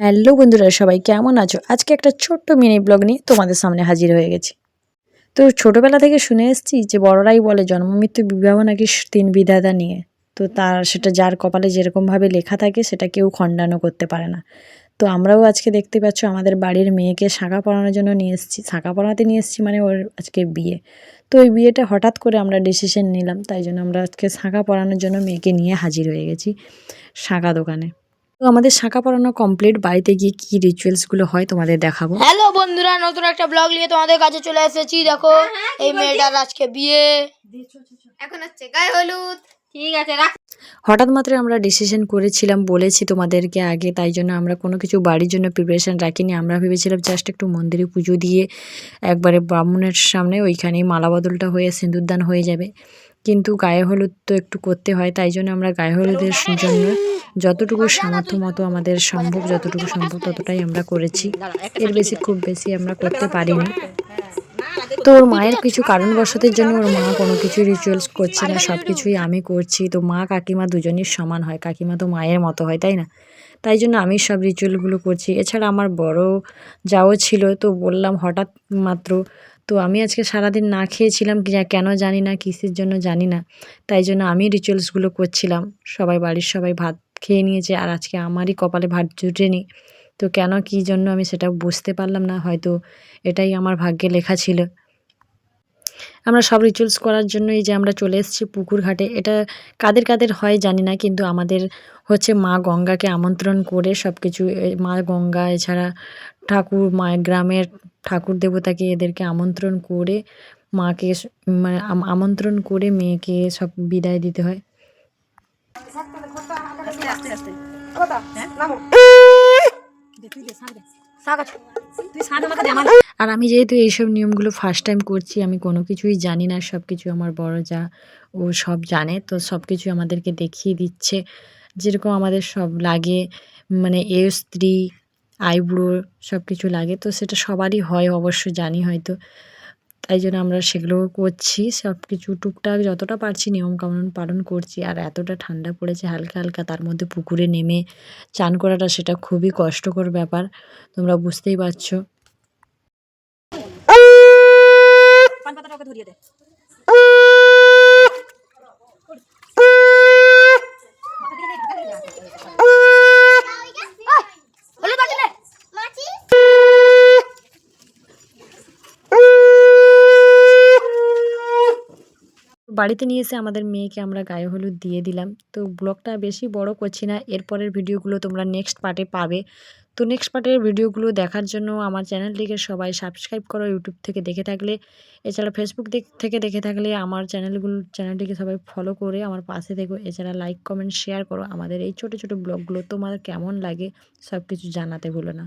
Hello বন্ধুরা, সবাই কেমন আছো? আজকে একটা ছোট্ট মিনি ব্লগ নিয়ে তোমাদের সামনে হাজির হয়ে গেছি। তো ছোটবেলা থেকে শুনে এসেছি যে বড়রাই বলে জন্ম, মৃত্যু, বিবাহ নাকি তিন বিধাতা নিয়ে। তো তার, সেটা যার কপালে যেরকমভাবে লেখা থাকে, সেটা কেউ খণ্ডানো করতে পারে না। তো আমরাও আজকে দেখতে পাচ্ছ, আমাদের বাড়ির মেয়েকে শাঁখা পরানোর জন্য নিয়ে এসেছি। শাঁখা পরাতে নিয়ে এসেছি মানে ওর আজকে বিয়ে। তো ওই বিয়েটা হঠাৎ করে আমরা ডিসিশন নিলাম, তাই জন্য আমরা আজকে শাঁখা পরানোর জন্য মেয়েকে নিয়ে হাজির হয়ে গেছি শাঁখা দোকানে। তো আমাদের শাঁখা পরানো কমপ্লিট বাড়িতে গিয়ে কী রিচুয়ালসগুলো হয় তোমাদের দেখাবো। হ্যালো বন্ধুরা নতুন একটা ব্লগ নিয়ে তোমাদের কাছে চলে এসেছি। দেখো এই মেয়েটার আজকে বিয়ে। এখন হচ্ছে গায়ে হলুদ। ঠিক আছে, রাখ। হঠাৎ মাত্র আমরা ডিসিশন করেছিলাম, বলেছি তোমাদেরকে আগে, তাই জন্য আমরা কোনো কিছু বাড়ির জন্য প্রিপারেশন রাখিনি। আমরা ভেবেছিলাম জাস্ট একটু মন্দিরে পুজো দিয়ে একবারে ব্রাহ্মণের সামনে ওইখানেই মালা বদলটা হয়ে সিঁদুরদান হয়ে যাবে। কিন্তু গায়ে হলুদ তো একটু করতে হয়, তাই জন্য আমরা গায়ে হলুদের জন্য যতটুকু সামর্থ্য মতো আমাদের সম্ভব, যতটুকু সম্ভব ততটাই আমরা করেছি। এর বেশি খুব বেশি আমরা করতে পারিনি। তো ওর মায়ের কিছু কারণবশতের জন্য ওর মা কোনো কিছু রিচুয়ালস করছে না সব কিছুই আমি করছি। তো মা, কাকিমা দুজনের সমান হয়, কাকিমা তো মায়ের মতো হয়, তাই না? তাই জন্য আমি সব রিচুয়ালগুলো করছি। এছাড়া আমার বড় যাও ছিল, তো বললাম হঠাৎ মাত্র, তো আমি আজকে সারাদিন না খেয়েছিলাম কেন জানি না, কিসের জন্য জানি না। তাই জন্য আমি রিচুয়ালসগুলো করছিলাম। সবাই বাড়ির সবাই ভাত খেয়ে নিয়েছে, আর আজকে আমারই কপালে ভাত জুটেনি। তো কেন কী জন্য আমি সেটা বুঝতে পারলাম না, হয়তো এটাই আমার ভাগ্যে লেখা ছিল। আমরা সব রিচুয়ালস করার জন্য এই যে আমরা চলে এসেছি পুকুর ঘাটে এটা কাদের কাদের হয় জানি না কিন্তু আমাদের হচ্ছে মা গঙ্গাকে আমন্ত্রণ করে সব কিছু মা গঙ্গা এছাড়া ঠাকুর মা গ্রামের ঠাকুর দেবতাকে এদেরকে আমন্ত্রণ করে মাকে মানে আম- আমন্ত্রণ করে মেয়েকে সব বিদায় দিতে হয়। আর আমি যেহেতু এইসব নিয়মগুলো ফার্স্ট টাইম করছি, আমি কোনো কিছুই জানি না সব কিছু আমার বড় যা ও সব জানে, তো সব কিছু আমাদেরকে দেখিয়ে দিচ্ছে। যেরকম আমাদের সব লাগে মানে এ স্ত্রী আইব্রো সব কিছু লাগে, তো সেটা সবারই হয়, অবশ্য জানি হয়তো। তাই জন্য আমরা সেগুলোও করছি সব কিছু টুকটাক যতটা পারছি নিয়ম নিয়মকানুন পালন করছি, আর এতটা ঠান্ডা পড়েছে হালকা হালকা, তার মধ্যে পুকুরে নেমে চান করাটা সেটা খুবই কষ্টকর ব্যাপার, তোমরা বুঝতেই পারছ। হলুদ বাটি নে। বাড়িতে নিয়ে এসে আমাদের মেয়েকে আমরা গায়ে হলুদ দিয়ে দিলাম। তো ব্লগটা বেশি বড় করছি না, এরপরের ভিডিওগুলো তোমরা নেক্সট পার্টে পাবে। তো নেক্সট পার্টের ভিডিওগুলো দেখার জন্য আমার চ্যানেলটিকে সবাই সাবস্ক্রাইব করো ইউটিউব থেকে দেখে থাকলে। এছাড়া ফেসবুক থেকে দেখে থাকলে আমার চ্যানেলগুলো চ্যানেলটিকে সবাই ফলো করে আমার পাশে থেকো। এছাড়া লাইক কমেন্ট শেয়ার করো আমাদের এই ছোটো ছোটো ব্লগগুলো তোমার কেমন লাগে সব কিছু জানাতে ভুলো না।